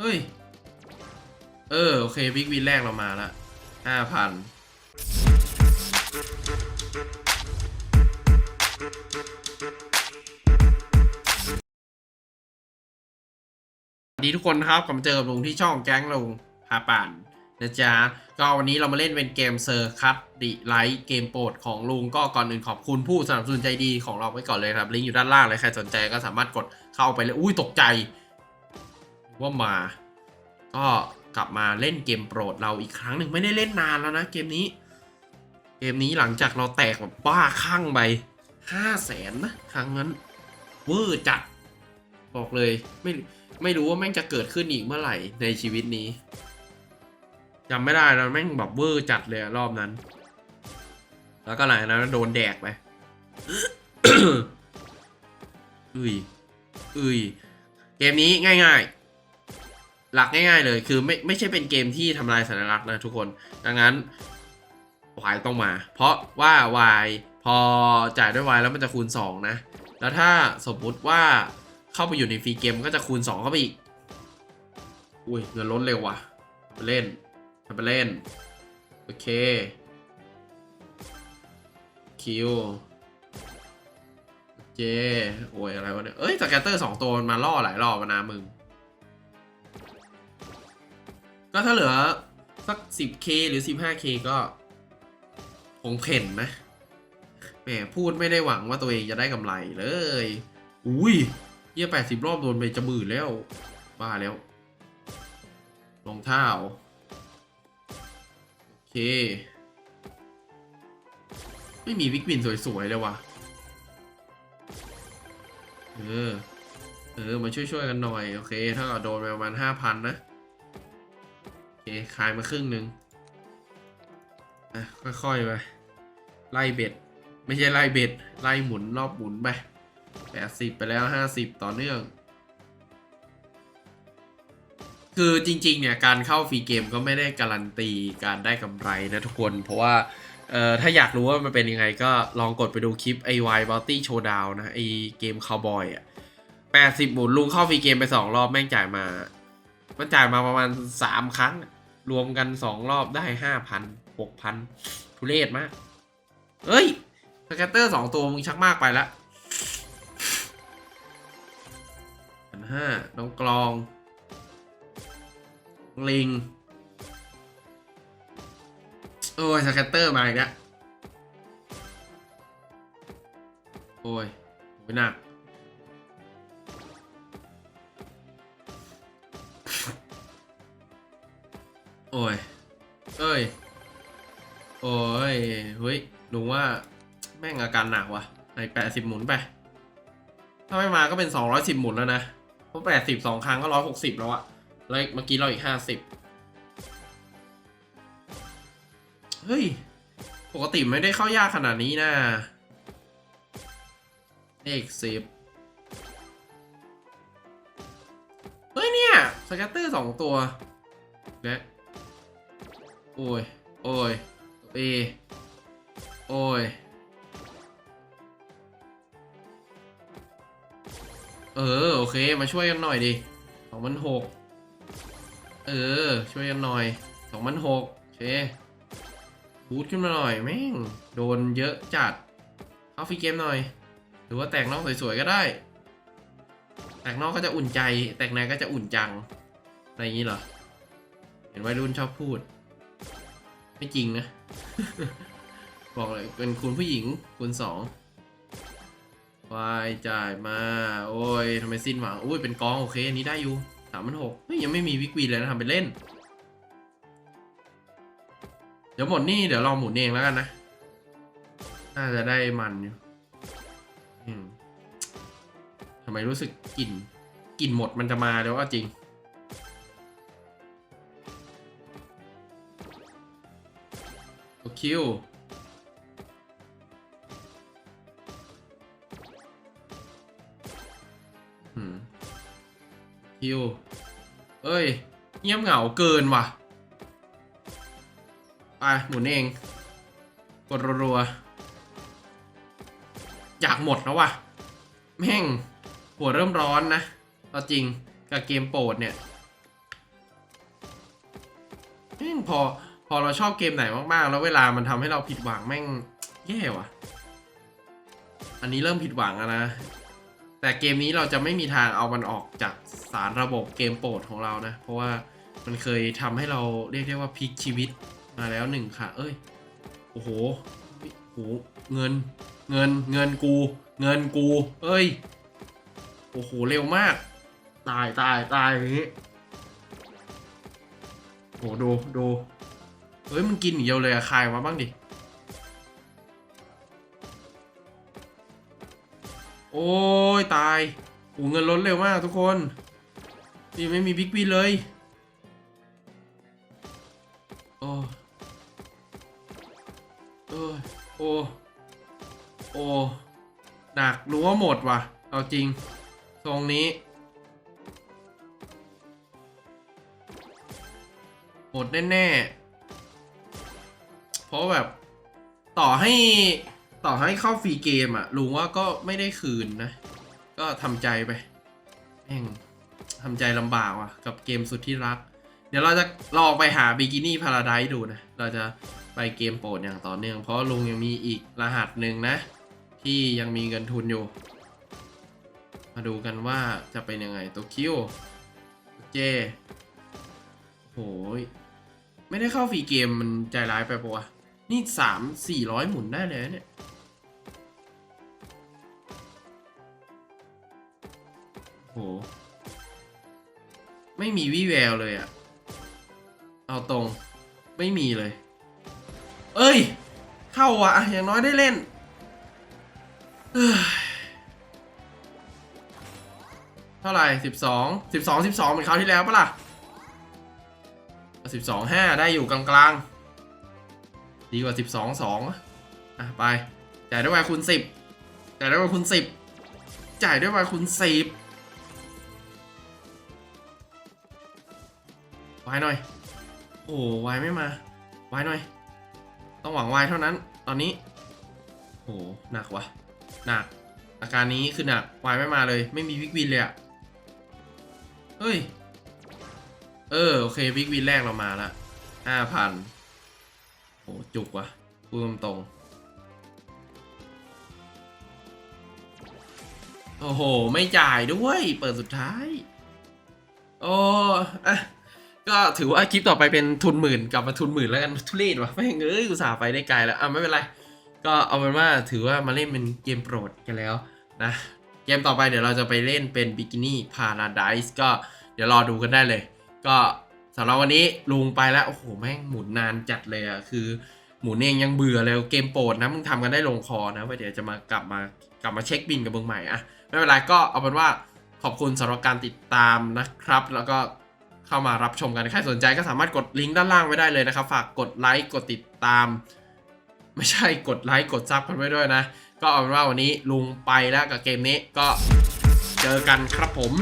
เฮ้ย เออ โอเคบิ๊กวินแรกเรามาละห้าพันสวัสดีทุกคนครับกลับมาเจอกับลุงที่ช่องแก๊งลุงพาป่านนะจ๊ะ ก็วันนี้เรามาเล่นเป็นเกมเซอร์คัตดิไลท์เกมโปรดของลุงก็ก่อนอื่นขอบคุณผู้สนับสนุนใจดีของเราไว้ก่อนเลยครับ ลิงก์อยู่ด้านล่างเลยใครสนใจก็สามารถกดเข้าไปเลย อุ้ยตกใจ ว่ามา ก็กลับมาเล่นเกมโปรดเราอีกครั้งหนึ่งไม่ได้เล่นนานแล้วนะเกมนี้ เกมนี้หลังจากเราแตกแบบบ้าคลั่งไปห้าแสนนะครั้งนั้นเวอร์จัด บอกเลยไม่ไม่รู้ว่าแม่งจะเกิดขึ้นอีกเมื่อไหร่ในชีวิตนี้จำไม่ได้แล้วแม่งแบบเวอร์จัดเลยรอบนั้น แล้วก็หลังจากนั้นโดนแดกไปอุ้ยอุ้ยเกมนี้ง่าย ๆ หลักง่ายๆเลย คือไม่ไม่ใช่เป็นเกมที่ทำลายสัญลักษณ์นะทุกคน ดังนั้นวายต้องมา เพราะว่าวายพอจ่ายด้วยวายแล้วมันจะคูณ 2 นะ แล้วถ้าสมมุติว่าเข้าไปอยู่ในฟรีเกมก็จะคูณ 2 เข้าไปอีก อุ้ยเงินลดเร็วว่ะไปเล่นไปเล่น โอเคคิวเจโอ้ยอะไรวะเนี่ย เอ้ยสแกตเตอร์สองตัวมันมาล่อหลายรอบแล้วนะมึง ก็ถ้าเหลือสัก 10k หรือ 15k ก็คงเพ่นนะแหมพูดไม่ได้หวังว่าตัวเองจะได้กำไรเลย อุ้ยเยี่ยแปดสิบรอบโดนไปจะมื่นแล้วบ้าแล้วรองเท้า โอเค ไม่มีวิกวินสวย ๆ เลยว่ะ เออ เออ มาช่วย ๆ กันหน่อย โอเค ถ้าเราโดนไปประมาณห้าพันนะ เคคลายมาครึ่งหนึ่งอะค่อยๆไปไล่เบ็ด ไม่ใช่ไล่เบ็ด ไล่หมุนรอบหมุนไปแปดสิบไปแล้วห้าสิบต่อเนื่อง คือจริง ๆ เนี่ยการเข้าฟรีเกมก็ไม่ได้การันตีการได้กำไรนะทุกคน เพราะว่าเอ่อถ้าอยากรู้ว่ามันเป็นยังไงก็ลองกดไปดูคลิปไอวายบัลตี้โชว์ดาวนะไอเกมคาวบอยอะแปดสิบหมุนลุงเข้าฟรีเกมไปสองรอบแม่งจ่ายมา มันจ่ายมาประมาณสามครั้ง รวมกันสองรอบได้ห้าพันหกพันทุเรศมากเฮ้ยสแกตเตอร์สองตัวมึงชักมากไปละพันห้าน้องกลอง ลิง โอ้ยสแกตเตอร์มาอีกแล้วโอ้ยไม่หนัก โอ้ย เอ้ย โอ้ย เฮ้ยลุงว่าแม่งอาการหนักว่ะในแปดสิบหมุนไป ถ้าไม่มาก็เป็นสองร้อยสิบหมุนแล้วนะ เพราะแปดสิบสองครั้งก็ร้อยหกสิบแล้วอะแล้วเมื่อกี้เราอีกห้าสิบเฮ้ย ปกติไม่ได้เข้ายากขนาดนี้นะเลขสิบเฮ้ยเนี่ยสแกตเตอร์สองตัว และ โอ้ย โอ้ยเอโอ้ย เออ โอเค มาช่วยกันหน่อยดิสองพันหกเออ ช่วยกันหน่อยสองพันหกเคบูทขึ้นมาหน่อยแม่ง โดนเยอะจัด เข้าฟรีเกมหน่อย หรือว่าแตกนอกสวยๆก็ได้ แตกนอกก็จะอุ่นใจ แตกในก็จะอุ่นจัง อะไรอย่างนี้เหรอ เห็นวัยรุ่นชอบพูด ไม่จริงนะ บอกเลยเป็นคุณผู้หญิงคุณสองวายจ่ายมา โอ้ยทำไมสิ้นหวังอุ้ยเป็นกองโอเค อันนี้ได้อยู่สามพันหกเฮ้ยยังไม่มีวิกวีเลยนะทำไปเล่น เดี๋ยวหมดนี่เดี๋ยวลองหมุนเองแล้วกันนะ น่าจะได้มันอยู่ทำไมรู้สึกกลิ่นกลิ่นหมดมันจะมาเดี๋ยวว่าจริง โอคิวอืมคิว เอ้ย เงียบเหงาเกินว่ะ ไป หมุนเอง กดรัวๆอยากหมดแล้วว่ะ แม่ง หัวเริ่มร้อนนะเอาจริงกับเกมโปรดเนี่ย แม่งพอ พอเราชอบเกมไหนมากๆ แล้วเวลามันทำให้เราผิดหวังแม่งแย่ว่ะ อันนี้เริ่มผิดหวังแล้วนะ แต่เกมนี้เราจะไม่มีทางเอามันออกจากสารระบบเกมโปรดของเรานะ เพราะว่ามันเคยทำให้เราเรียกได้ว่าพลิกชีวิตมาแล้วหนึ่งค่ะ เอ้ย โอ้โหโอ้โหเงิน เงิน เงินกู เงินกู เอ้ย โอ้โห เร็วมาก ตาย ตาย ตายอย่างนี้โอ้โหดูดู เฮ้ยมันกินอย่างเดียวเลยอะคายมาบ้างดิ โอ้ยตายโอ้เงินล้นเร็วมากทุกคน นี่ไม่มีบิ๊กวินเลย โอ้เออโอ้โอ้หนักรู้ว่าหมดว่ะ เอาจริงตรงนี้ หมดแน่ๆเพ ราะแบบ ต่อให้ต่อให้เข้าฟรีเกมอะลุงว่าก็ไม่ได้คืนนะ ก็ทำใจไปแม่งทำใจลำบากว่ะ กับเกมสุดที่รัก เดี๋ยวเราจะลองไปหาบิกินี่พาราไดดูนะ เราจะไปเกมโปรดอย่างต่อเนื่อง เพราะลุงยังมีอีกรหัสหนึ่งนะ ที่ยังมีเงินทุนอยู่ มาดูกันว่าจะเป็นยังไงตัวคิวเจโหยไม่ได้เข้าฟรีเกมมันใจร้ายไปปะวะ นี่สามสี่ร้อยหมุนได้เลยเนี่ย โห ไม่มีวี่แววเลยอะเอาตรง ไม่มีเลย เอ้ย เข้าวะอะอย่างน้อยได้เล่นเอ้ยเท่าไหร่สิบสองสิบสองสิบสองเหมือนคราวที่แล้วปะล่ะสิบสองห้าได้อยู่กลางๆ ดีกว่าสิบสองสองอะไป จ่ายด้วยวายคูณสิบจ่ายด้วยวายคูณสิบจ่ายด้วยวายคูณสิบวายหน่อย โอ้วายไม่มาวายหน่อย ต้องหวังวายเท่านั้น ตอนนี้โหหนักวะหนัก อาการนี้คือหนักวายไม่มาเลย ไม่มีวิกวินเลยอะเฮ้ย เออ โอเควิกวินแรกเรามาละห้าพัน จุกวะพูดตรงๆโอ้โห ไม่จ่ายด้วย เปิดสุดท้าย โอ้อะก็ถือว่าคลิปต่อไปเป็นทุนหมื่นกลับมาทุนหมื่นแล้วกันทุเรศวะไม่งเอ้ยอุตส่าห์ไปได้ไกลแล้วอะไม่เป็นไร ก็เอาเป็นว่าถือว่ามาเล่นเป็นเกมโปรดกันแล้วนะเกมต่อไปเดี๋ยวเราจะไปเล่นเป็นบิกินี่พาราไดส์ก็เดี๋ยวรอดูกันได้เลย ก็สำหรับวันนี้ลุงไปแล้ว โอ้โห แม่งหมุนนานจัดเลยอะคือ หมุนเองยังเบื่อเลยเกมโปรดนะมึงทำกันได้ลงคอนะไว้เดี๋ยวจะมากลับมากลับมาเช็คบินกับมึงใหม่อะไม่เป็นไรก็เอาเป็นว่าขอบคุณสำหรับการติดตามนะครับ แล้วก็เข้ามารับชมกันใครสนใจก็สามารถกดลิงก์ด้านล่างไว้ได้เลยนะครับ ฝากกดไลค์กดติดตาม ไม่ใช่กดไลค์กดซับกันไว้ด้วยนะ ก็เอาเป็นว่าวันนี้ลุงไปแล้วกับเกมนี้ก็เจอกันครับผม